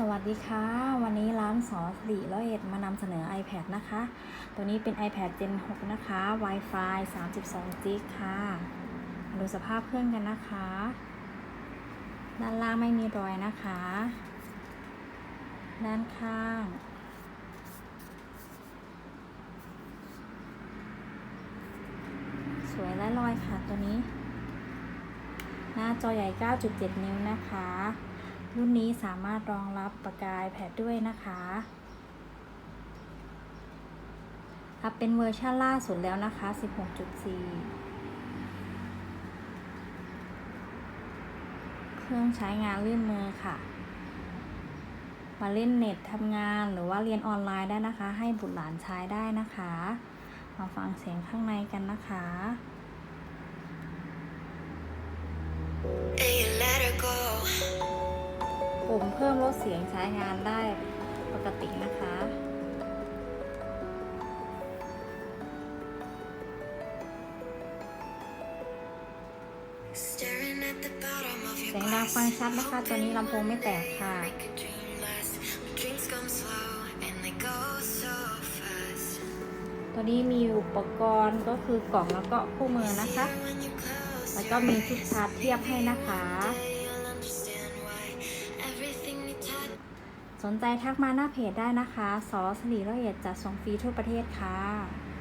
สวัสดีค่ะ วันนี้ร้านสอสิริร้อยเอ็ดมานำเสนอ iPad นะคะ ตัวนี้เป็น iPad Gen 6 นะคะ Wi-Fi 32 g b ค่ะมาดูสภาพเครื่องกันนะคะ ด้านล่างไม่มีรอยนะคะ ด้านข้าง สวยและลอยค่ะตัวนี้ หน้าจอใหญ่ 9.7 นิ้วนะคะ รุ่นนี้สามารถรองรับปากกา iPad ด้วยนะคะอัพเป็นเวอร์ชันล่าสุดแล้วนะคะ 16.4 เครื่องใช้งานลื่นมือค่ะ มาเล่นเน็ตทำงานหรือว่าเรียนออนไลน์ได้นะคะ ให้บุตรหลานใช้ได้นะคะ มาฟังเสียงข้างในกันนะคะ ปุ่มเพิ่มลดเสียงใช้งานได้ปกตินะคะ Staring at the bottom of เสี your ยงดัง glass. ฟังชัดนะคะ ตัวนี้ลำโพงไม่แตกค่ะ Make a dream last. Dreams come slow and they go so fast. ตัวนี้มีอุปกรณ์ก็คือกล่องแล้วก็คู่มือนะคะ When you close แล้วก็มีชุดชาร์จเทียบให้นะคะ สนใจทักมาหน้าเพจได้นะคะ สอสลีละเอียดจัดส่งฟรีทั่วประเทศค่ะ